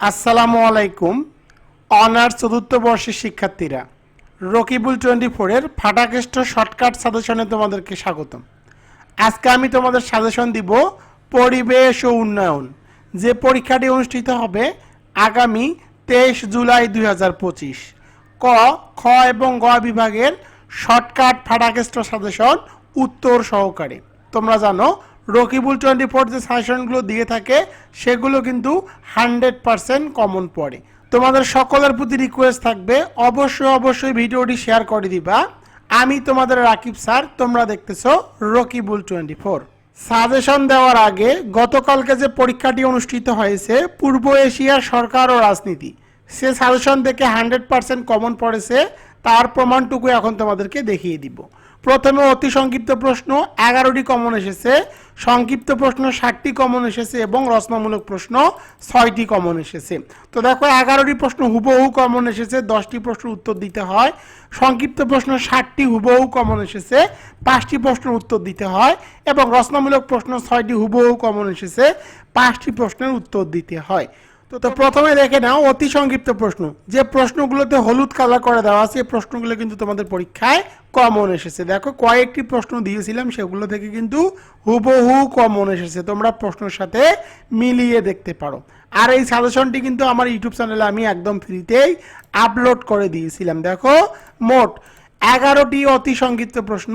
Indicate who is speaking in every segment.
Speaker 1: আসসালামু আলাইকুম, অনার্স চতুর্থ বর্ষের শিক্ষার্থীরা। রকিবুল টোয়েন্টি ফোরের ফাটাকেষ্ট শর্টকাট সাজেশনে তোমাদেরকে স্বাগতম। আজকে আমি তোমাদের সাজেশন দিব পরিবেশ ও উন্নয়ন। যে পরীক্ষাটি অনুষ্ঠিত হবে আগামী তেইশ জুলাই দুই হাজার পঁচিশ। ক, খ এবং গ বিভাগের শর্টকাট ফাটাকেষ্ট সাজেশন উত্তর সহকারে। তোমরা জানো রকিবুল টোয়েন্টি ফোর যে সাজেশনগুলো দিয়ে থাকে, সেগুলো কিন্তু হান্ড্রেড পারসেন্ট কমন পড়ে। তোমাদের সকলের প্রতি রিকোয়েস্ট থাকবে, অবশ্যই অবশ্যই ভিডিওটি শেয়ার করে দিবা। আমি তোমাদের রাকিব স্যার, তোমরা দেখতেছো রকিবুল টোয়েন্টি ফোর। সাজেশন দেওয়ার আগে গতকালকে যে পরীক্ষাটি অনুষ্ঠিত হয়েছে, পূর্ব এশিয়ার সরকার ও রাজনীতি, সে সাজেশন দেখে হান্ড্রেড পার্সেন্ট কমন পড়েছে। তার প্রমাণটুকু এখন তোমাদেরকে দেখিয়ে দিব। প্রথমে অতি সংক্ষিপ্ত প্রশ্ন, এগারোটি কমন এসেছে। সংক্ষিপ্ত প্রশ্ন ষাটটি কমন এসেছে এবং রচনামূলক প্রশ্ন ছয়টি কমন এসেছে। তো দেখো, এগারোটি প্রশ্ন হুবহু কমন এসেছে, দশটি প্রশ্নের উত্তর দিতে হয়। সংক্ষিপ্ত প্রশ্ন ষাটটি হুবহু কমন এসেছে, পাঁচটি প্রশ্নের উত্তর দিতে হয় এবং রচনামূলক প্রশ্ন ছয়টি হুবহু কমন এসেছে, পাঁচটি প্রশ্নের উত্তর দিতে হয়। তো প্রথমে দেখে নাও, অতি সংক্ষিপ্ত প্রশ্ন। যে প্রশ্নগুলোতে হলুদ কালার করে দেওয়া আছে, এই প্রশ্নগুলো কিন্তু তোমাদের পরীক্ষায় কমন এসেছে। দেখো, কয়েকটি প্রশ্ন দিয়েছিলাম, সেগুলো থেকে কিন্তু হুবহু কমন এসেছে। তোমরা প্রশ্নের সাথে মিলিয়ে দেখতে পারো। আর এই সাজেশনটি কিন্তু আমার ইউটিউব চ্যানেলে আমি একদম ফ্রিতেই আপলোড করে দিয়েছিলাম। দেখো, মোট এগারোটি অতি সংক্ষিপ্ত প্রশ্ন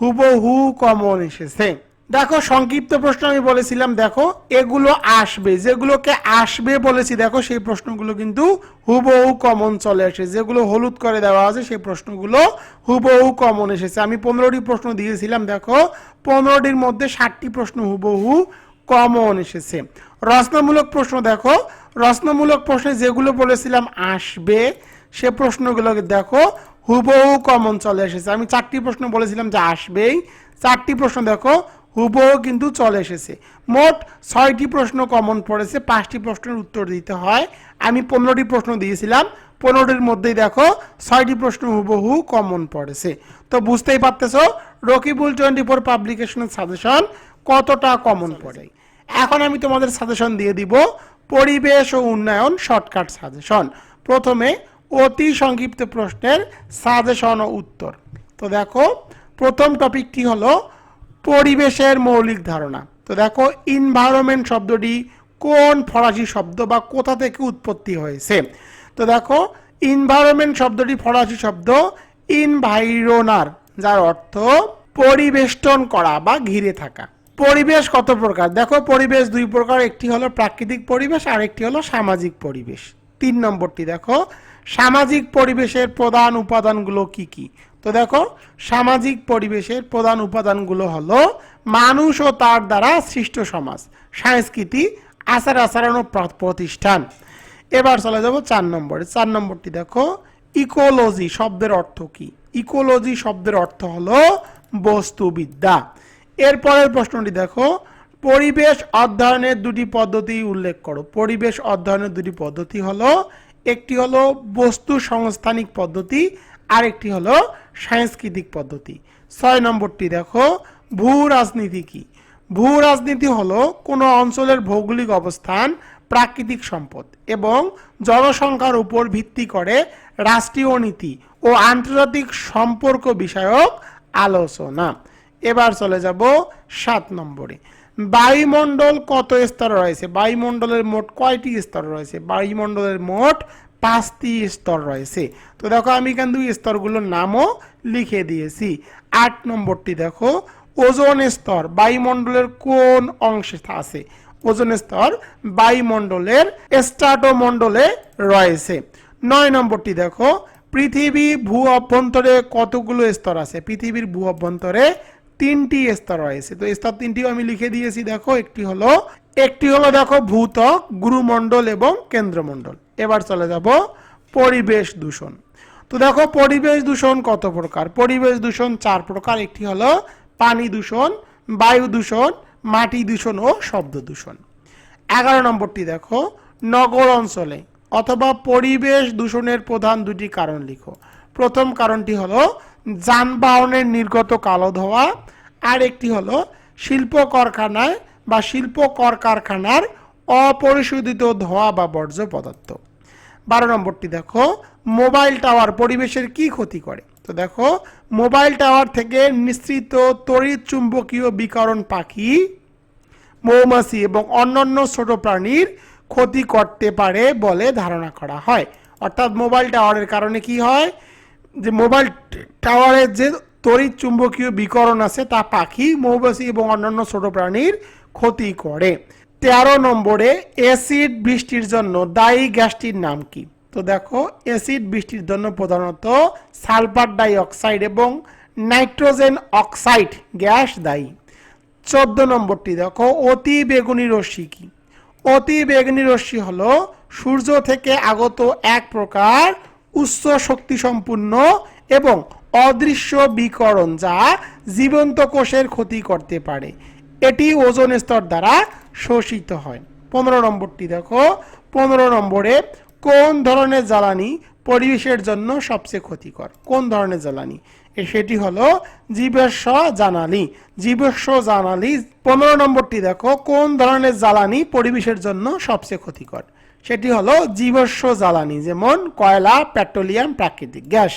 Speaker 1: হুবহু কমন এসেছে। দেখো, সংক্ষিপ্ত প্রশ্ন আমি বলেছিলাম, দেখো, এগুলো আসবে, যেগুলোকে আসবে বলেছি, দেখো, সেই প্রশ্নগুলো কিন্তু হুবহু কমন চলে আসে। যেগুলো হলুদ করে দেওয়া আছে, সেই প্রশ্নগুলো হুবহু কমন এসেছে। আমি পনেরোটি প্রশ্ন দিয়েছিলাম, দেখো, পনেরোটির মধ্যে ষাটটি প্রশ্ন হুবহু কমন এসেছে। রচনামূলক প্রশ্ন, দেখো, রচনামূলক প্রশ্নে যেগুলো বলেছিলাম, আসবে, সে প্রশ্নগুলোকে দেখো, হুবহু কমন চলে এসেছে। আমি চারটি প্রশ্ন বলেছিলাম যে আসবেই। চারটি প্রশ্ন, দেখো হুবহু কিন্তু চলে এসেছে। মোট ছয়টি প্রশ্ন কমন পড়েছে, পাঁচটি প্রশ্নের উত্তর দিতে হয়। আমি পনেরোটি প্রশ্ন দিয়েছিলাম, পনেরোটির মধ্যেই দেখো ছয়টি প্রশ্ন হুবহু কমন পড়েছে। তো বুঝতেই পারতেছো, রকিবুল টোয়েন্টি ফোর পাবলিকেশনের সাজেশন কতটা কমন পড়ে। এখন আমি তোমাদের সাজেশন দিয়ে দিব, পরিবেশ ও উন্নয়ন শর্টকাট সাজেশন প্রথমে অতি সংক্ষিপ্ত প্রশ্নের সাজেশন ও উত্তর। তো দেখো, প্রথম টপিকটি হলো পরিবেশের মৌলিক ধারণা। তো দেখো ইনভায়রনমেন্ট শব্দটি কোন ফরাসি শব্দ বা কোথা থেকে উৎপত্তি হয়েছে? তো দেখো ইনভায়রনমেন্ট শব্দটি ফরাসি শব্দ ইনভাইরোনার যার অর্থ পরিবেষ্টন করা বা ঘিরে থাকা। পরিবেশ কত প্রকার? দেখো, পরিবেশ দুই প্রকার, একটি হলো প্রাকৃতিক পরিবেশ আর একটি হলো সামাজিক পরিবেশ। তিন নম্বরটি দেখো, সামাজিক পরিবেশের প্রধান উপাদানগুলো কি কি? তো দেখো, সামাজিক পরিবেশের প্রধান উপাদানগুলো হলো মানুষ ও তার দ্বারা সৃষ্ট সমাজ, সংস্কৃতি, আচার আচরণ ও প্রতিষ্ঠান। এবার চলে যাব চার নম্বরে। চার নম্বরটি দেখো, ইকোলজি শব্দের অর্থ কি? ইকোলজি শব্দের অর্থ হলো বস্তুবিদ্যা। এরপরের প্রশ্নটি দেখো, পরিবেশ অধ্যয়নের দুটি পদ্ধতি উল্লেখ করো। পরিবেশ অধ্যয়নের দুটি পদ্ধতি হলো, একটি হলো বস্তু সংস্থানিক পদ্ধতি আর একটি হলো সাংস্কৃতিক পদ্ধতি। ছয় নম্বরটি দেখো ভূ রাজনীতি কি? ভূ রাজনীতি হলো কোনো অঞ্চলের ভৌগোলিক অবস্থান, প্রাকৃতিক সম্পদ এবং জনসংখ্যার উপর ভিত্তি করে রাষ্ট্রীয় নীতি ও আন্তর্জাতিক সম্পর্ক বিষয়ক আলোচনা। এবার চলে যাব সাত নম্বরে। বায়ুমণ্ডল কত স্তর রয়েছে? বায়ুমণ্ডলের মোট কয়টি স্তর রয়েছে? বায়ুমণ্ডলের মোট পাঁচটি স্তর রয়েছে। তো দেখো, আমি কিন্তু স্তরগুলোর নামও লিখে দিয়েছি। আট নম্বরটি দেখো, ওজন স্তর, বায়ুমণ্ডলের কোন অংশে আছে? ওজন স্তর, বায়ুমণ্ডলের স্ট্রাটোমণ্ডলে রয়েছে। নয় নম্বরটি দেখো, পৃথিবী ভূ অভ্যন্তরে কতগুলো স্তর আছে? পৃথিবীর ভূ অভ্যন্তরে তিনটি স্তর রয়েছে। তো স্তর তিনটিও আমি লিখে দিয়েছি, দেখো, একটি হলো একটি হলো দেখো, ভূতক, গুরুমণ্ডল এবং কেন্দ্রমণ্ডল। এবার চলে যাব পরিবেশ দূষণ। তো দেখো পরিবেশ দূষণ কত প্রকার? পরিবেশ দূষণ চার প্রকার। একটি হলো পানি দূষণ, বায়ু দূষণ, মাটি দূষণ ও শব্দ দূষণ। এগারো নম্বরটি দেখো, নগর অঞ্চলে অথবা পরিবেশ দূষণের প্রধান দুটি কারণ লিখো। প্রথম কারণটি হলো যানবাহনের নির্গত কালো ধোঁয়া আর একটি হলো শিল্প কারখানায় বা শিল্প কর কারখানার অপরিশোধিত ধোঁয়া বা বর্জ্য পদার্থ। বারো নম্বরটি দেখো, মোবাইল টাওয়ার পরিবেশের কি ক্ষতি করে? তো দেখো, মোবাইল টাওয়ার থেকে নিঃসৃত তড়িৎ চুম্বকীয় বিকরণ পাখি, মৌমাছি এবং অন্যান্য ছোট প্রাণীর ক্ষতি করতে পারে বলে ধারণা করা হয়। অর্থাৎ মোবাইল টাওয়ারের কারণে কি হয়? যে মোবাইল টাওয়ারের যে তড়িৎ চুম্বকীয় বিকরণ আছে, তা পাখি, মৌমাছি এবং অন্যান্য ছোট প্রাণীর ক্ষতি করে। তেরো নম্বরে অ্যাসিড বৃষ্টির জন্য দায়ী গ্যাসটির নাম কি? তো দেখো, অ্যাসিড বৃষ্টির জন্য প্রধানত সালফার ডাই অক্সাইড এবং নাইট্রোজেন অক্সাইড গ্যাস দায়ী। চোদ্দ নম্বরটি দেখো, অতি বেগুনি রশ্মি কি? অতি বেগুনি রশ্মি হলো সূর্য থেকে আগত এক প্রকার উচ্চ শক্তি সম্পূর্ণ এবং অদৃশ্য বিকরণ যা জীবন্ত কোষের ক্ষতি করতে পারে। এটি ওজন স্তর দ্বারা শোষিত হয়। পনেরো নম্বরটি দেখো, পনেরো নম্বরে কোন ধরনের জ্বালানি পরিবেশের জন্য সবচেয়ে ক্ষতিকর? কোন ধরনের জ্বালানি? সেটি হলো জীবাশ্ম জ্বালানি জীবাশ্ম জ্বালানি পনেরো নম্বরটি দেখো, কোন ধরনের জ্বালানি পরিবেশের জন্য সবচেয়ে ক্ষতিকর? সেটি হলো জীবাশ্ম জ্বালানি, যেমন কয়লা, পেট্রোলিয়াম, প্রাকৃতিক গ্যাস।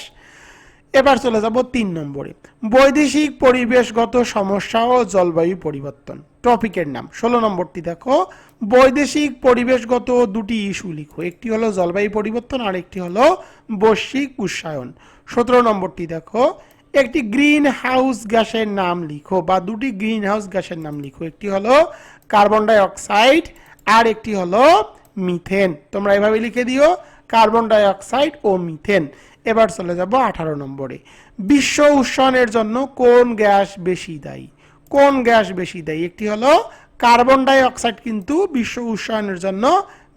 Speaker 1: এবার চলে যাব তিন নম্বরে। বৈদেশিক পরিবেশগত সমস্যা ও জলবায়ু পরিবর্তন। টপিকের নাম। ষোলো নম্বরটি দেখো। বৈদেশিক পরিবেশগত দুটি ইস্যু লিখো। একটি হলো জলবায়ু পরিবর্তন আর একটি হলো বৈশ্বিক উষ্ণায়ন। সতেরো নম্বরটি দেখো। একটি গ্রিন হাউস গ্যাসের নাম লিখো বা দুটি গ্রিন হাউস গ্যাসের নাম লিখো। একটি হলো কার্বন ডাই অক্সাইড আর একটি হলো মিথেন। তোমরা এভাবে লিখে দিও। কার্বন ডাই অক্সাইড ও মিথেন। এবার চলে যাব আঠারো নম্বরে। বিশ্ব উষ্ণায়নের জন্য কোন গ্যাস বেশি দায়ী? কোন গ্যাস বেশি দায়ী? একটি হলো কার্বন ডাই অক্সাইড কিন্তু বিশ্ব উষ্ণায়নের জন্য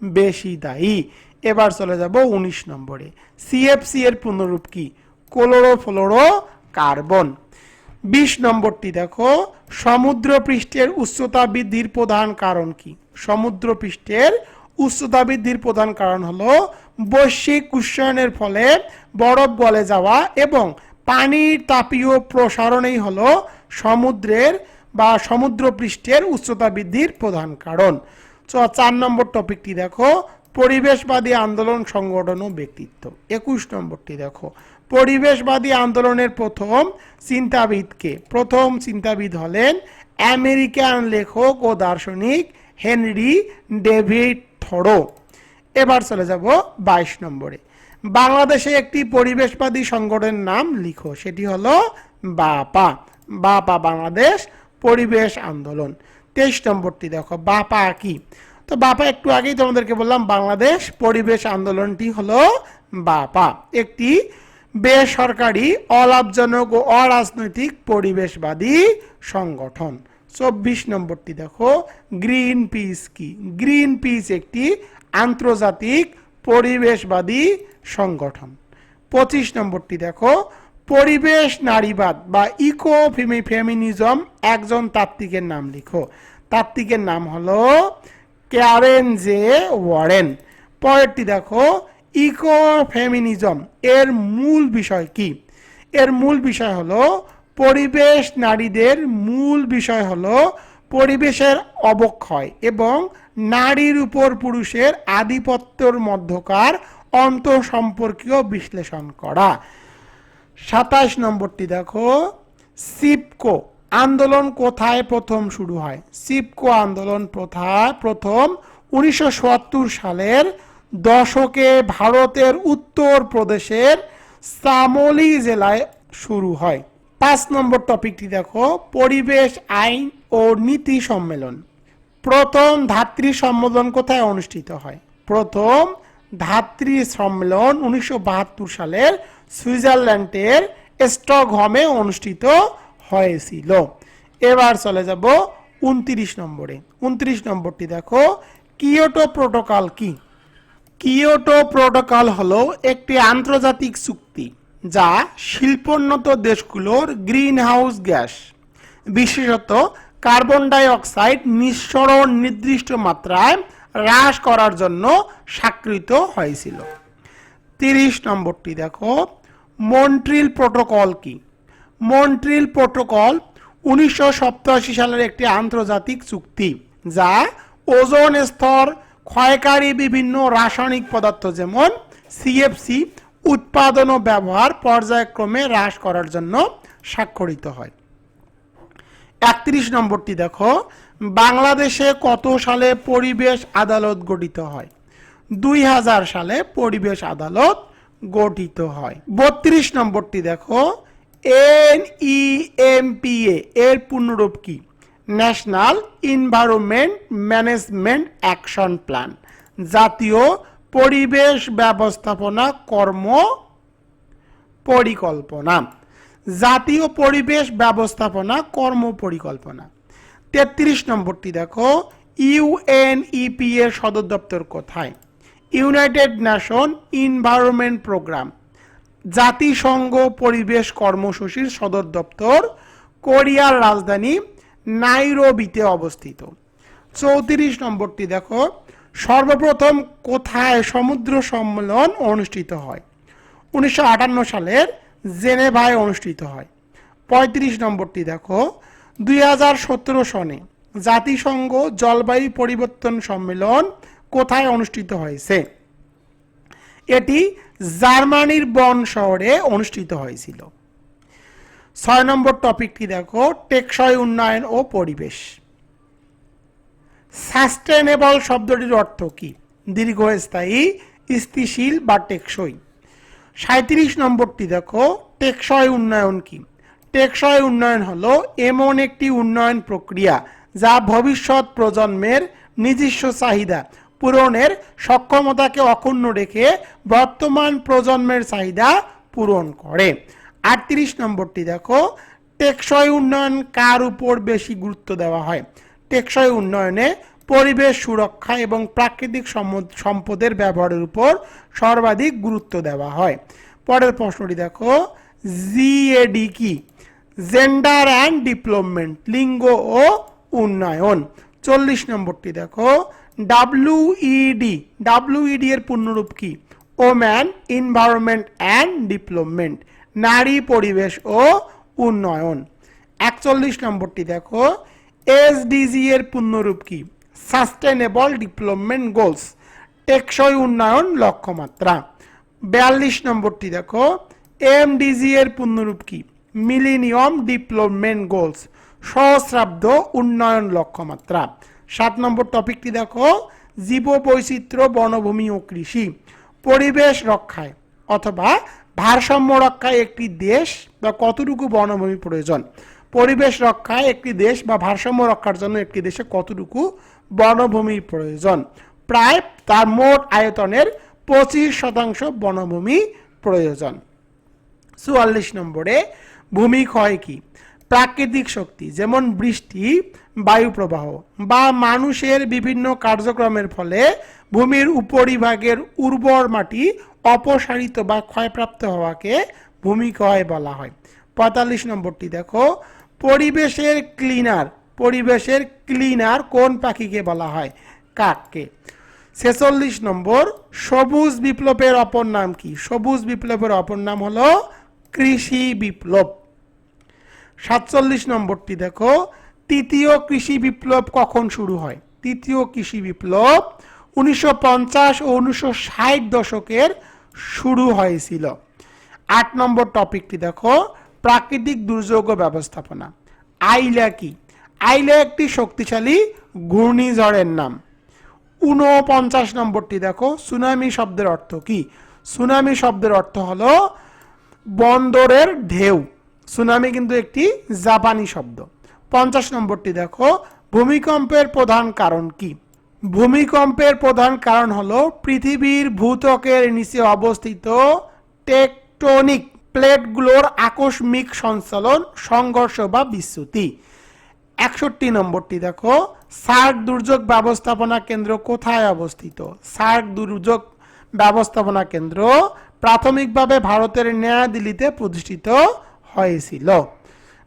Speaker 1: বেশি দায়ী। এবার চলে যাব উনিশ নম্বরে। সিএফসি এর পুনরূপ কি? ক্লোরোফ্লোরো কার্বন বিশ নম্বরটি দেখো সমুদ্র পৃষ্ঠের উচ্চতা বৃদ্ধির প্রধান কারণ কি? সমুদ্র পৃষ্ঠের উচ্চতা বৃদ্ধির প্রধান কারণ হল বৈশ্বিক উষ্ণায়নের ফলে বরফ গলে যাওয়া এবং পানির তাপীয় প্রসারণেই হল সমুদ্রের বা সমুদ্র পৃষ্ঠের উচ্চতা বৃদ্ধির প্রধান কারণ। তো চার নম্বর টপিকটি দেখো, পরিবেশবাদী আন্দোলন, সংগঠন ও ব্যক্তিত্ব। একুশ নম্বরটি দেখো, পরিবেশবাদী আন্দোলনের প্রথম চিন্তাবিদকে, প্রথম চিন্তাবিদ হলেন আমেরিকান লেখক ও দার্শনিক হেনরি ডেভিড থরো এবার চলে যাব বাইশ নম্বরে। বাংলাদেশে একটি পরিবেশবাদী সংগঠনের নাম লিখো। সেটি হলো বাপা। বাপা বাংলাদেশ পরিবেশ আন্দোলন। তেইশ নম্বরটি দেখো, বাপা কি? তো বাপা একটু আগেই তোমাদেরকে বললাম, বাংলাদেশ পরিবেশ আন্দোলনটি হলো বাপা। একটি বেসরকারি অলাভজনক ও অরাজনৈতিক পরিবেশবাদী সংগঠন। চব্বিশ নম্বরটি দেখো, গ্রিন পিস কি? গ্রিন পিস একটি আন্তর্জাতিক পরিবেশবাদী সংগঠন। পঁচিশ নম্বরটি দেখো, পরিবেশ নারীবাদ বা ইকো ফেমিনিজম একজন তাত্ত্বিকের নাম লিখো। তাত্ত্বিকের নাম হলো ক্যারেন জে ওয়ারেন। পরেরটি দেখো, ইকো ফেমিনিজম, এর মূল বিষয় কি? এর মূল বিষয় হলো পরিবেশ নারীদের মূল বিষয় হল পরিবেশের অবক্ষয় এবং নারীর উপর পুরুষের আধিপত্যর মধ্যকার সম্পর্কীয় বিশ্লেষণ করা। সাতাশ নম্বরটি দেখো। সিপকো আন্দোলন কোথায় প্রথম শুরু হয়? সিপকো আন্দোলন প্রথা প্রথম উনিশশো সালের দশকে ভারতের উত্তর প্রদেশের সামলি জেলায় শুরু হয়। পাঁচ নম্বর টপিকটি দেখো, পরিবেশ, আইন ও নীতি সম্মেলন। প্রথম ধাত্রী সম্মেলন কোথায় অনুষ্ঠিত হয়? প্রথম ধাত্রী সম্মেলন উনিশশো সালের সুইজারল্যান্ডের স্টকহোমে অনুষ্ঠিত হয়েছিল। এবার চলে যাব উনত্রিশ নম্বরে। উনত্রিশ নম্বরটি দেখো, কিয়োটো প্রোটোকল কি? কিয়োটো প্রোটোকল হলো একটি আন্তর্জাতিক চুক্তি। যা শিল্পোন্নত দেশগুলোর গ্রিন হাউস গ্যাস, বিশেষত কার্বন ডাই অক্সাইড নিঃসরণ নির্দিষ্ট মাত্রায় হ্রাস করার জন্য স্বাক্ষরিত হয়েছিল। তিরিশ নম্বরটি দেখো, মন্ট্রিল প্রোটোকল কি? মন্ট্রিল প্রোটোকল উনিশশো সাতাশি সালের একটি আন্তর্জাতিক চুক্তি যা ওজন স্তর, ক্ষয়কারী বিভিন্ন রাসায়নিক পদার্থ যেমন সিএফসি উৎপাদন ও ব্যবহার পর্যায়ক্রমে হ্রাস করার জন্য স্বাক্ষরিত হয়। একত্রিশ নম্বরটি দেখো, বাংলাদেশে কত সালে পরিবেশ আদালত গঠিত হয়? দুই হাজার সালে পরিবেশ আদালত গঠিত হয়। বত্রিশ নম্বরটি দেখো এন এর পূর্ণরূপ কি? National environment management action plan. জাতীয় পরিবেশ ব্যবস্থাপনা কর্ম পরিকল্পনা। জাতীয় পরিবেশ ব্যবস্থাপনা কর্ম পরিকল্পনা। তেত্রিশ নম্বরটি দেখো ইউএনইপি এর সদর দপ্তর কোথায়? ইউনাইটেড নেশন ইনভায়রনমেন্ট প্রোগ্রাম জাতিসংঘ পরিবেশ কর্মসূচির সদর দপ্তর কোরিয়ার রাজধানী নাইরোবিতে অবস্থিত। চৌত্রিশ নম্বরটি দেখো সর্বপ্রথম কোথায় সমুদ্র সম্মেলন অনুষ্ঠিত হয়? উনিশশো আটান্ন সালের জেনেভায় অনুষ্ঠিত হয়। পঁয়ত্রিশ নম্বরটি দেখো। দুই হাজার সতেরো সনে জাতিসংঘ জলবায়ু পরিবর্তন সম্মেলন কোথায় অনুষ্ঠিত হয়েছে? এটি জার্মানির বন শহরে অনুষ্ঠিত হয়েছিল। ছয় নম্বর টপিকটি দেখো, টেকসই উন্নয়ন ও পরিবেশ। সাস্টেনেবল শব্দটির অর্থ কি? দীর্ঘস্থায়ী, স্থিতিশীল বা টেকসই। সাঁত্রিশ নম্বরটি দেখো, টেকসই উন্নয়ন কি? টেকসই উন্নয়ন হলো এমন একটি উন্নয়ন প্রক্রিয়া যা ভবিষ্যৎ প্রজন্মের নিজস্ব চাহিদা পূরণের সক্ষমতাকে অক্ষুণ্ণ রেখে বর্তমান প্রজন্মের চাহিদা পূরণ করে। আটত্রিশ নম্বরটি দেখো, টেকসই উন্নয়ন কার উপর বেশি গুরুত্ব দেওয়া হয়? টেকসই উন্নয়নে পরিবেশ সুরক্ষা এবং প্রাকৃতিক সম্পদের ব্যবহারের উপর সর্বাধিক গুরুত্ব দেওয়া হয়। পরের প্রশ্নটি দেখো জিএডি কি? জেন্ডার অ্যান্ড ডেভেলপমেন্ট লিঙ্গ ও উন্নয়ন। চল্লিশ নম্বরটি দেখো ডাব্লিউইডি ডাব্লিউইডি এর পূর্ণরূপ কি? ওম্যান ইনভায়রনমেন্ট অ্যান্ড ডেভেলপমেন্ট নারী, পরিবেশ ও উন্নয়ন। একচল্লিশ নম্বরটি দেখো এসডিজি এর পূর্ণরূপ কি? সাস্টেনেবল ডেভেলপমেন্ট গোলস টেকসই উন্নয়ন লক্ষ্যমাত্রা। বিয়াল্লিশ নম্বরটি দেখো। এমডিজি এর পূর্ণরূপ কি? মিলিনিয়াম ডেভেলপমেন্ট গোলস সহস্রাব্দ উন্নয়ন লক্ষ্যমাত্রা। সাত নম্বর টপিকটি দেখো। জীববৈচিত্র্য, বনভূমি ও কৃষি, পরিবেশ রক্ষায় অথবা ভারসাম্য রক্ষায় একটি দেশ বা কতটুকু বনভূমি প্রয়োজন? পরিবেশ রক্ষায় একটি দেশ বা ভারসাম্য রক্ষার জন্য একটি দেশে কতটুকু বনভূমির প্রয়োজন? প্রায় তার মোট আয়তনের পঁচিশ শতাংশ বনভূমি প্রয়োজন। চুয়াল্লিশ নম্বরে ভূমিক্ষয় কি? প্রাকৃতিক শক্তি, যেমন বৃষ্টি, বায়ু প্রবাহ, বা মানুষের বিভিন্ন কার্যক্রমের ফলে ভূমির উপরিভাগের উর্বর মাটি অপসারিত বা ক্ষয়প্রাপ্ত হওয়াকে ভূমিক্ষয় বলা হয়। পঁয়তাল্লিশ নম্বরটি দেখো পরিবেশের ক্লিনার পরিবেশের ক্লিনার কোন পাখিকে বলা হয়? কাককে। ছেচল্লিশ নম্বর, সবুজ বিপ্লবের অপর নাম কি? সবুজ বিপ্লবের অপর নাম হলো কৃষি বিপ্লব। সাতচল্লিশ নম্বরটি দেখো, তৃতীয় কৃষি বিপ্লব কখন শুরু হয়? তৃতীয় কৃষি বিপ্লব উনিশশো পঞ্চাশ ও উনিশশো ষাট দশকের শুরু হয়েছিল। আট নম্বর টপিকটি দেখো প্রাকৃতিক দুর্যোগ ব্যবস্থাপনা। আইলা কি? আইলা একটি শক্তিশালী ঘূর্ণিঝড়ের নাম। উনপঞ্চাশ নম্বরটি দেখো, সুনামি শব্দের অর্থ কি? সুনামি শব্দের অর্থ হলো বন্দরের ঢেউ। সুনামি কিন্তু একটি জাপানি শব্দ। পঞ্চাশ নম্বরটি দেখো, ভূমিকম্পের প্রধান কারণ কি? ভূমিকম্পের প্রধান কারণ হলো পৃথিবীর ভূত্বকের নিচে অবস্থিত টেকটনিক। প্লেটগুলোর আকস্মিক সঞ্চালন, সংঘর্ষ বা বিচ্যুতি। একষট্টি নম্বরটি দেখো। সার্ক দুর্যোগ ব্যবস্থাপনা কেন্দ্র কোথায় অবস্থিত? সার্ক দুর্যোগ ব্যবস্থাপনা কেন্দ্র প্রাথমিকভাবে ভারতের নয়াদিল্লিতে প্রতিষ্ঠিত হয়েছিল।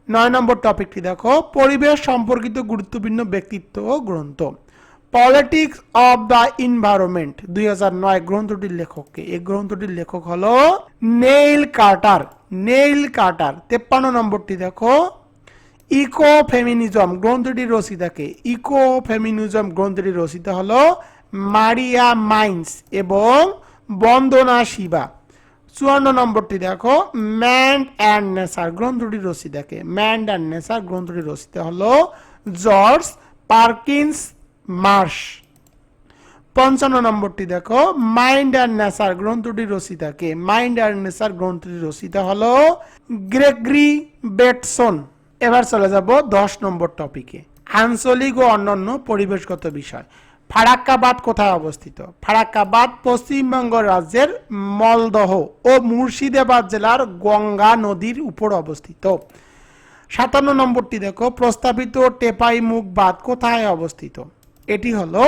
Speaker 1: নয় নম্বর টপিকটি দেখো। পরিবেশ সম্পর্কিত গুরুত্বপূর্ণ ব্যক্তিত্ব ও গ্রন্থ। পলিটিক্স অব দ্য ইনভায়রনমেন্ট দুই গ্রন্থটির লেখককে এই গ্রন্থটির লেখক হলো নেইল কার্টার নেইল কার্টার তেপ্পান্ন নম্বরটি দেখো। ইকো ফেমিনিজম গ্রন্থটি রচিতাকে ইকো ফেমিনিজম গ্রন্থটি রচিতা হলো মারিয়া মাইন্স এবং বন্দনা শিবা। চুয়ান্ন নম্বরটি দেখো ম্যান্ড অ্যান্ড নেসার গ্রন্থটি রচিতাকে ম্যান্ড অ্যান্ড নেসার গ্রন্থটি রচিত হলো জর্জ পার্কিন্স মার্শ। পঞ্চান্ন নম্বরটি দেখো, মাইন্ড অ্যান্ড নেসার গ্রন্থটি রচিতাকে মাইন্ড অ্যান্ড নেসার গ্রন্থটি রচিতা হলো গ্রেগরি বেটসন। এবার চলে যাব দশ নম্বর টপিকে। আঞ্চলিক ও অন্যান্য পরিবেশগত বিষয়। ফারাক্কাবাদ কোথায় অবস্থিত? ফারাক্কাবাদ পশ্চিমবঙ্গ রাজ্যের মলদহ ও মুর্শিদাবাদ জেলার গঙ্গা নদীর উপর অবস্থিত। সাতান্ন নম্বরটি দেখো, প্রস্তাবিত টেপাই মুখ কোথায় অবস্থিত? এটি হলো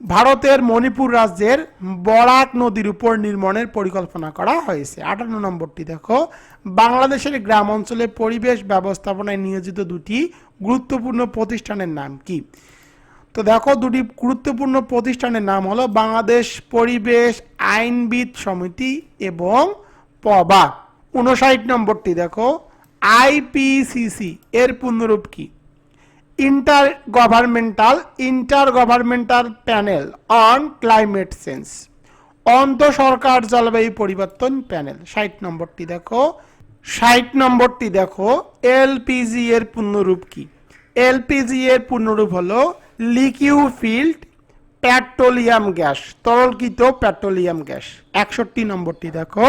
Speaker 1: ভারতের মণিপুর রাজ্যের বরাক নদীর উপর নির্মাণের পরিকল্পনা করা হয়েছে। আটান্ন নম্বরটি দেখো। বাংলাদেশের গ্রাম অঞ্চলে পরিবেশ ব্যবস্থাপনায় নিয়োজিত দুটি গুরুত্বপূর্ণ প্রতিষ্ঠানের নাম কি? তো দেখো, দুটি গুরুত্বপূর্ণ প্রতিষ্ঠানের নাম হলো বাংলাদেশ পরিবেশ আইনবিদ সমিতি এবং পবা উনষাট নম্বরটি দেখো। আইপিসিসি এর পূর্ণরূপ কি? Intergovernmental intergovernmental panel on climate change অন্ত সরকার জলবায়ু পরিবর্তন প্যানেল ষাট নম্বরটি দেখো। ষাট নম্বরটি দেখো। এলপিজি এর পূর্ণরূপ কি? এলপিজি এর পূর্ণরূপ হলো লিকিউফিল্ড পেট্রোলিয়াম গ্যাস, তরলকৃত পেট্রোলিয়াম গ্যাস। একষট্টি নম্বরটি দেখো।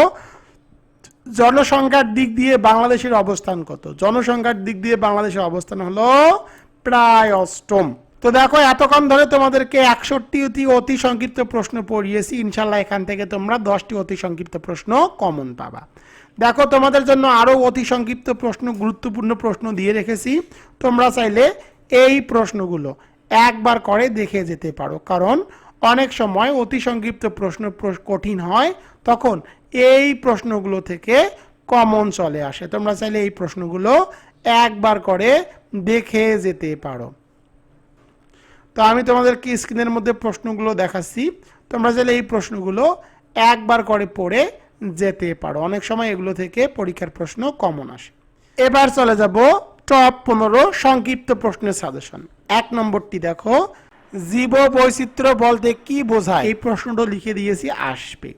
Speaker 1: জনসংখ্যার দিক দিয়ে বাংলাদেশের অবস্থান কত? জনসংখ্যার দিক দিয়ে বাংলাদেশের অবস্থান হলো প্রায় অষ্টম তো দেখো, এতক্ষণ ধরে তোমাদেরকে একষট্টি অতি অতি সংক্ষিপ্ত প্রশ্ন পড়িয়েছি। ইনশাল্লাহ এখান থেকে তোমরা দশটি অতি সংক্ষিপ্ত প্রশ্ন কমন পাবা। দেখো, তোমাদের জন্য আরও অতি সংক্ষিপ্ত প্রশ্ন, গুরুত্বপূর্ণ প্রশ্ন দিয়ে রেখেছি। তোমরা চাইলে এই প্রশ্নগুলো একবার করে দেখে যেতে পারো। কারণ অনেক সময় অতি সংক্ষিপ্ত প্রশ্ন কঠিন হয়, তখন এই প্রশ্নগুলো থেকে কমন চলে আসে। তোমরা চাইলে এই প্রশ্নগুলো একবার করে দেখে যেতে পারো। তো আমি তোমাদেরকে স্ক্রিনের মধ্যে প্রশ্নগুলো দেখাচ্ছি। তোমরা চাইলে এই প্রশ্নগুলো একবার করে পড়ে যেতে পারো। অনেক সময় এগুলো থেকে পরীক্ষার প্রশ্ন কমন আসে। এবার চলে যাব টপ পনেরো সংক্ষিপ্ত প্রশ্নের সাজেশন। এক নম্বরটি দেখো জীব বৈচিত্র্য বলতে কি বোঝায়? এই প্রশ্নটা লিখে দিয়েছি, আসবে।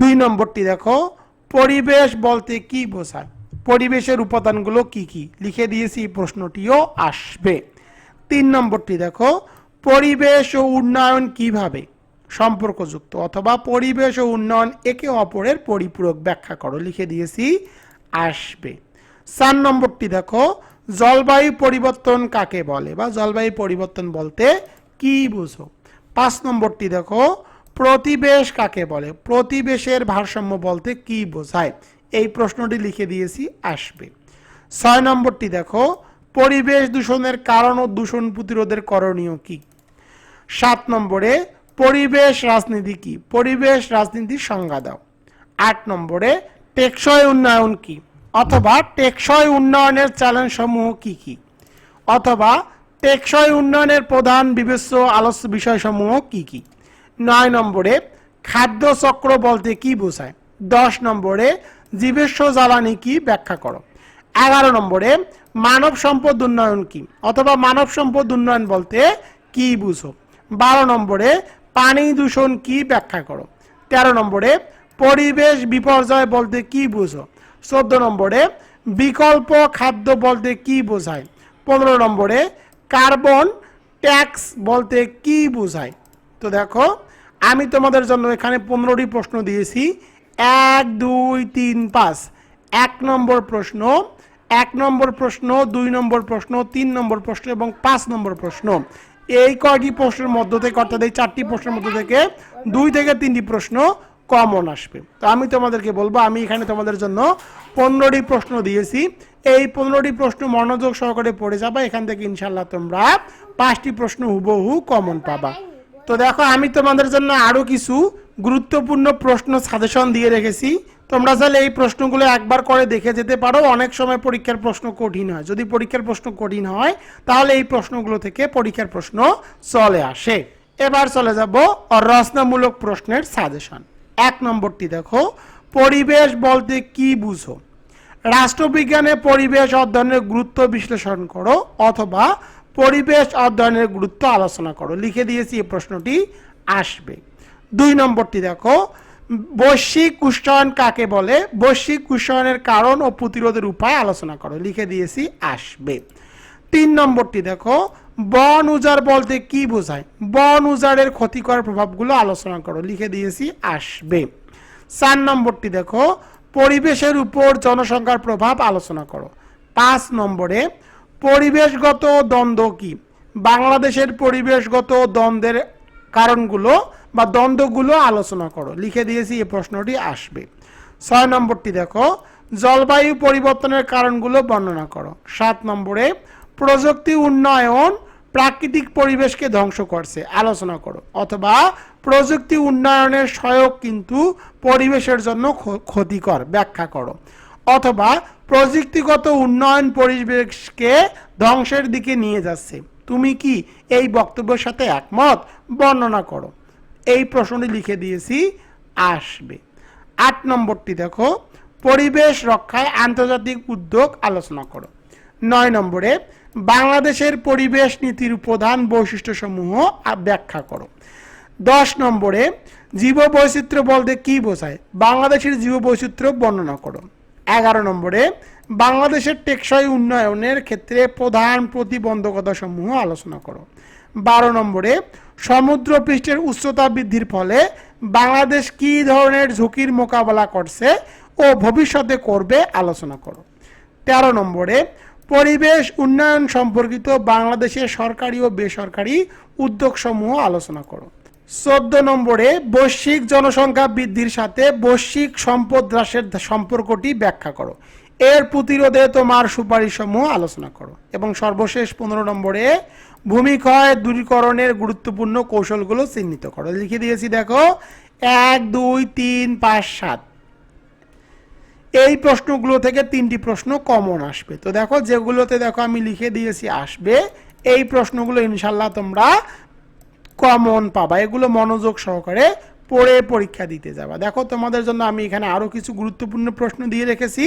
Speaker 1: দুই নম্বরটি দেখো, পরিবেশ বলতে কি বোঝায়? পরিবেশের উপাদানগুলো কি কি? লিখে দিয়েছি প্রশ্নটিও আসবে। তিন নম্বরটি দেখো, পরিবেশ ও উন্নয়ন কীভাবে সম্পর্কযুক্ত? অথবা পরিবেশ ও উন্নয়ন একে অপরের পরিপূরক ব্যাখ্যা করো, লিখে দিয়েছি, আসবে। চার নম্বরটি দেখো, জলবায়ু পরিবর্তন কাকে বলে? বা জলবায়ু পরিবর্তন বলতে কি বুঝো? পাঁচ নম্বরটি দেখো, প্রতিবেশ কাকে বলে? প্রতিবেশের ভারসাম্য বলতে কি বোঝায়? এই প্রশ্নটি লিখে দিয়েছি, আসবে। ছয় নম্বরটি দেখো, পরিবেশ দূষণের কারণ ও দূষণ প্রতিরোধের করণীয় কি? সাত নম্বরে, পরিবেশ রাজনীতি কি? পরিবেশ রাজনীতির সংজ্ঞা দাও। আট নম্বরে, টেকসই উন্নয়ন কি? অথবা টেকসই উন্নয়নের চ্যালেঞ্জ সমূহ কি কি? অথবা টেকসই উন্নয়নের প্রধান বিবেচ্য আলোচ্য বিষয়সমূহ কি কি? নয় নম্বরে, খাদ্য চক্র বলতে কি বোঝায়? দশ নম্বরে জীবেশ্ব জ্বালানি কি ব্যাখ্যা করো। এগারো নম্বরে, মানব সম্পদ উন্নয়ন কি? অথবা মানব সম্পদ উন্নয়ন বলতে কি বুঝো? বারো নম্বরে, পানি দূষণ কি ব্যাখ্যা করো? তেরো নম্বরে, পরিবেশ বিপর্যয় বলতে কি বুঝো? চোদ্দ নম্বরে, বিকল্প খাদ্য বলতে কি বোঝায়? পনেরো নম্বরে, কার্বন ট্যাক্স বলতে কি বোঝায়? তো দেখো, আমি তোমাদের জন্য এখানে পনেরোটি প্রশ্ন দিয়েছি। এক, দুই, তিন, পাঁচ। এক নম্বর প্রশ্ন, এক নম্বর প্রশ্ন, দুই নম্বর প্রশ্ন, তিন নম্বর প্রশ্ন এবং পাঁচ নম্বর প্রশ্ন। এই কয়টি প্রশ্নের মধ্য থেকে, অর্থাৎ এই চারটি প্রশ্নের মধ্য থেকে দুই থেকে তিনটি প্রশ্ন কমন আসবে। তো আমি তোমাদেরকে বলব, আমি এখানে তোমাদের জন্য পনেরোটি প্রশ্ন দিয়েছি। এই পনেরোটি প্রশ্ন মনোযোগ সহকারে পড়ে যাবা। এখান থেকে ইনশাল্লাহ তোমরা পাঁচটি প্রশ্ন হুবহু কমন পাবা। তো দেখো, আমি তোমাদের জন্য আরও কিছু গুরুত্বপূর্ণ প্রশ্ন সাজেশন দিয়ে রেখেছি। তোমরা চাইলে এই প্রশ্নগুলো একবার করে দেখে যেতে পারো। অনেক সময় পরীক্ষার প্রশ্ন কঠিন হয়। যদি পরীক্ষার প্রশ্ন কঠিন হয়, তাহলে এই প্রশ্নগুলো থেকে পরীক্ষার প্রশ্ন চলে আসে। এবার চলে যাব রচনামূলক প্রশ্নের সাজেশন। এক নম্বরটি দেখো, পরিবেশ বলতে কি বুঝো? রাষ্ট্রবিজ্ঞানে পরিবেশ অধ্যয়নের গুরুত্ব বিশ্লেষণ করো অথবা পরিবেশ অধ্যয়নের গুরুত্ব আলোচনা করো। লিখে দিয়েছি, এই প্রশ্নটি আসবে। দুই নম্বরটি দেখো। বৈশ্বিক উষ্ণায়ন কাকে বলে? বৈশ্বিক উষ্ণায়নের কারণ ও প্রতিরোধের উপায় আলোচনা করো। লিখে দিয়েছি, আসবে। তিন নম্বরটি দেখো। বন উজাড় বলতে কি বোঝায়? বন উজাড়ের ক্ষতিকর প্রভাবগুলো আলোচনা করো। লিখে দিয়েছি, আসবে। চার নম্বরটি দেখো। পরিবেশের উপর জনসংখ্যার প্রভাব আলোচনা করো। পাঁচ নম্বরে, পরিবেশগত দ্বন্দ্ব কি? বাংলাদেশের পরিবেশগত দ্বন্দ্বের কারণগুলো বা দ্বন্দ্বগুলো আলোচনা করো। লিখে দিয়েছি, এই প্রশ্নটি আসবে। ছয় নম্বরটি দেখো, জলবায়ু পরিবর্তনের কারণগুলো বর্ণনা করো। সাত নম্বরে, প্রযুক্তি উন্নয়ন প্রাকৃতিক পরিবেশকে ধ্বংস করছে, আলোচনা করো। অথবা, প্রযুক্তি উন্নয়নের সহায়ক কিন্তু পরিবেশের জন্য ক্ষতিকর, ব্যাখ্যা করো। অথবা, প্রযুক্তিগত উন্নয়ন পরিবেশকে ধ্বংসের দিকে নিয়ে যাচ্ছে। তুমি কি এই বক্তব্যের সাথে একমত? বর্ণনা করো। এই প্রশ্নটি লিখে দিয়েছি, আসবে। আট নম্বরটি দেখো, পরিবেশ রক্ষায় আন্তর্জাতিক উদ্যোগ আলোচনা করো। নয় নম্বরে, বাংলাদেশের পরিবেশ নীতির প্রধান বৈশিষ্ট্যসমূহ ব্যাখ্যা করো। দশ নম্বরে, জীববৈচিত্র্য বলতে কি বোঝায়? বাংলাদেশের জীববৈচিত্র্য বর্ণনা করো। এগারো নম্বরে, বাংলাদেশের টেকসই উন্নয়নের ক্ষেত্রে প্রধান প্রতিবন্ধকতা সমূহ আলোচনা করো। বারো নম্বরে সমুদ্র পৃষ্ঠের উচ্চতা বৃদ্ধির ফলে বাংলাদেশ কি ধরনের ঝুঁকির মোকাবেলা করছে ও ভবিষ্যতে করবে আলোচনা করো। তেরো নম্বরে, পরিবেশ উন্নয়ন সম্পর্কিত বাংলাদেশের সরকারি ও বেসরকারি উদ্যোগসমূহ আলোচনা করো। চোদ্দ নম্বরে, বৈশ্বিক জনসংখ্যা বৃদ্ধির সাথে বৈশ্বিক সম্পদ হ্রাসের সম্পর্কটি ব্যাখ্যা করো। এর প্রতিরোধে তোমার সুপারিশসমূহ আলোচনা করো। এবং সর্বশেষ পনেরো নম্বরে ভূমিক্ষয় দূরীকরণের গুরুত্বপূর্ণ কৌশলগুলো চিহ্নিত করো। লিখে দিয়েছি, দেখো। এক, দুই, তিন, পাঁচ, সাত। এই প্রশ্নগুলো থেকে তিনটি প্রশ্ন কমন আসবে। তো দেখো, যেগুলোতে দেখো আমি লিখে দিয়েছি আসবে, এই প্রশ্নগুলো ইনশাল্লাহ তোমরা কমন পাবা। এগুলো মনোযোগ সহকারে পড়ে পরীক্ষা দিতে যাবা। দেখো, তোমাদের জন্য আমি এখানে আরও কিছু গুরুত্বপূর্ণ প্রশ্ন দিয়ে রেখেছি।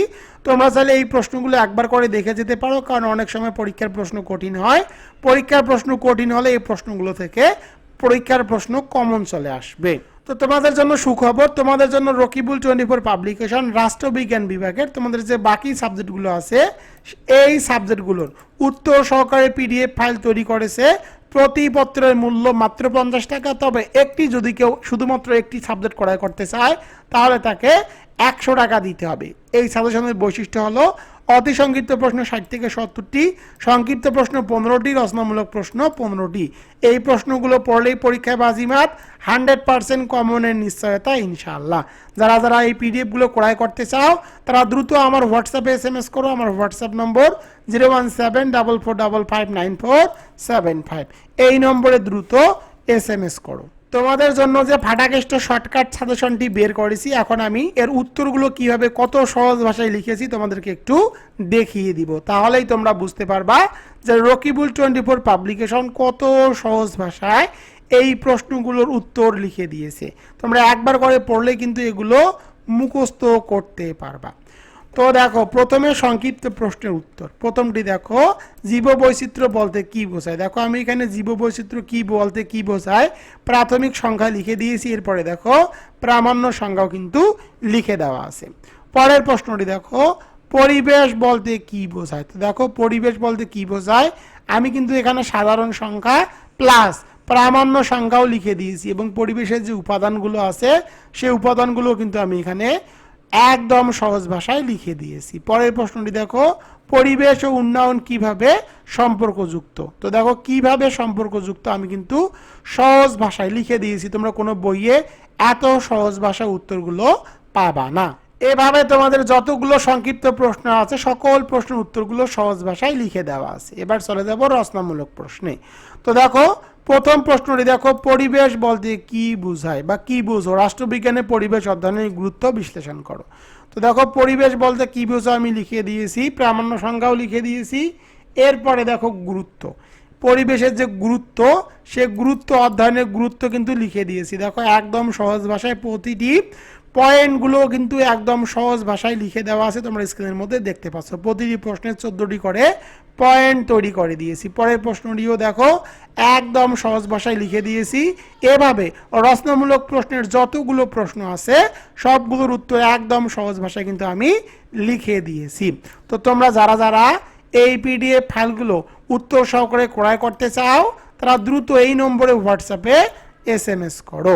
Speaker 1: তোমরা চাইলে এই প্রশ্নগুলো একবার করে দেখে যেতে পারো, কারণ অনেক সময় পরীক্ষার প্রশ্ন কঠিন হয়। পরীক্ষার প্রশ্ন কঠিন হলে এই প্রশ্নগুলো থেকে পরীক্ষার প্রশ্ন কমন চলে আসবে। তো তোমাদের জন্য সুখবর, তোমাদের জন্য রকিবুল টোয়েন্টি ফোর পাবলিকেশন, রাষ্ট্রবিজ্ঞান বিভাগের তোমাদের যে বাকি সাবজেক্টগুলো আছে, এই সাবজেক্টগুলোর উত্তর সহকারে পিডিএফ ফাইল তৈরি করেছে। প্রতি পত্রের মূল্য মাত্র পঞ্চাশ টাকা। তবে একটি যদি কেউ শুধুমাত্র একটি সাবজেক্ট ক্রয় করতে চায়, তাহলে তাকে একশো টাকা দিতে হবে। এই সাজেশনের বৈশিষ্ট্য হলো অতি সংক্ষিপ্ত প্রশ্ন ষাট থেকে সত্তরটি, সংক্ষিপ্ত প্রশ্ন পনেরোটি, রচনামূলক প্রশ্ন পনেরোটি। এই প্রশ্নগুলো পড়লেই পরীক্ষায় বাজিমাত, হান্ড্রেড পার্সেন্ট কমনের নিশ্চয়তা, ইনশাআল্লাহ। যারা যারা এই পিডিএফগুলো ক্রয় করতে চাও, তারা দ্রুত আমার হোয়াটসঅ্যাপে এস এম এস করো, আমার WhatsApp number zero one seven double four double five nine four seven five. এই নম্বরে দ্রুত এস এম এস করো। তোমাদের জন্য যে ফাটাকেষ্ট শর্টকাট সাজেশনটি বের করেছি, এখন আমি এর উত্তরগুলো কীভাবে কত সহজ ভাষায় লিখেছি তোমাদেরকে একটু দেখিয়ে দিব। তাহলেই তোমরা বুঝতে পারবা যে রকিবুল টোয়েন্টি ফোর পাবলিকেশন কত সহজ ভাষায় এই প্রশ্নগুলোর উত্তর লিখে দিয়েছে। তোমরা একবার করে পড়লে কিন্তু এগুলো মুখস্থ করতে পারবা। তো দেখো, প্রথমে সংক্ষিপ্ত প্রশ্নের উত্তর। প্রথমটি দেখো, জীববৈচিত্র্য বলতে কি বোঝায়? দেখো, আমি এখানে জীববৈচিত্র্য কি বলতে কি বোঝায়? প্রাথমিক সংখ্যা লিখে দিয়েছি, এরপরে দেখো, প্রামাণ্য সংখ্যাও কিন্তু লিখে দেওয়া আছে। পরের প্রশ্নটি দেখো, পরিবেশ বলতে কি বোঝায়? তো দেখো, পরিবেশ বলতে কি বোঝায়? আমি কিন্তু এখানে সাধারণ সংখ্যা প্লাস প্রামাণ্য সংখ্যাও লিখে দিয়েছি এবং পরিবেশের যে উপাদানগুলো আছে সেই উপাদানগুলো কিন্তু আমি এখানে একদম সহজ ভাষায় লিখে দিয়েছি। পরের প্রশ্নটি দেখো, পরিবেশ ও উন্নয়ন কীভাবে সম্পর্কযুক্ত? তো দেখো, কীভাবে সম্পর্কযুক্ত আমি কিন্তু সহজ ভাষায় লিখে দিয়েছি, তোমরা কোনো বইয়ে এত সহজ ভাষায় উত্তরগুলো পাবা না। এভাবে তোমাদের যতগুলো সংক্ষিপ্ত প্রশ্ন আছে, সকল প্রশ্নের উত্তরগুলো সহজ ভাষায় লিখে দেওয়া আছে। এবার চলে যাব রচনামূলক প্রশ্নে। তো দেখো প্রথম প্রশ্নটি দেখো, পরিবেশ বলতে কি বোঝায় বা কি বুঝো? রাষ্ট্রবিজ্ঞানে পরিবেশ অধ্যয়নের গুরুত্ব বিশ্লেষণ করো। তো দেখো, পরিবেশ বলতে কি বুঝো আমি লিখে দিয়েছি, প্রামাণ্য সংজ্ঞাও লিখে দিয়েছি, এরপরে দেখো গুরুত্ব। পরিবেশের যে গুরুত্ব, সে গুরুত্ব অধ্যয়নের গুরুত্ব কিন্তু লিখে দিয়েছি। দেখো, একদম সহজ ভাষায় প্রতিটি পয়েন্টগুলো কিন্তু একদম সহজ ভাষায় লিখে দেওয়া আছে, তোমরা স্ক্রিনের মধ্যে দেখতে পাচ্ছ। প্রতিটি প্রশ্নের চোদ্দোটি করে পয়েন্ট তৈরি করে দিয়েছি। পরের প্রশ্নটিও দেখো, একদম সহজ ভাষায় লিখে দিয়েছি। এভাবে রচনামূলক প্রশ্নের যতগুলো প্রশ্ন আছে, সবগুলোর উত্তর একদম সহজ ভাষায় কিন্তু আমি লিখে দিয়েছি। তো তোমরা যারা যারা এই পিডিএফ ফাইলগুলো উত্তর সহকারে ক্রয় করতে চাও, তারা দ্রুত এই নম্বরে হোয়াটসঅ্যাপে এস করো।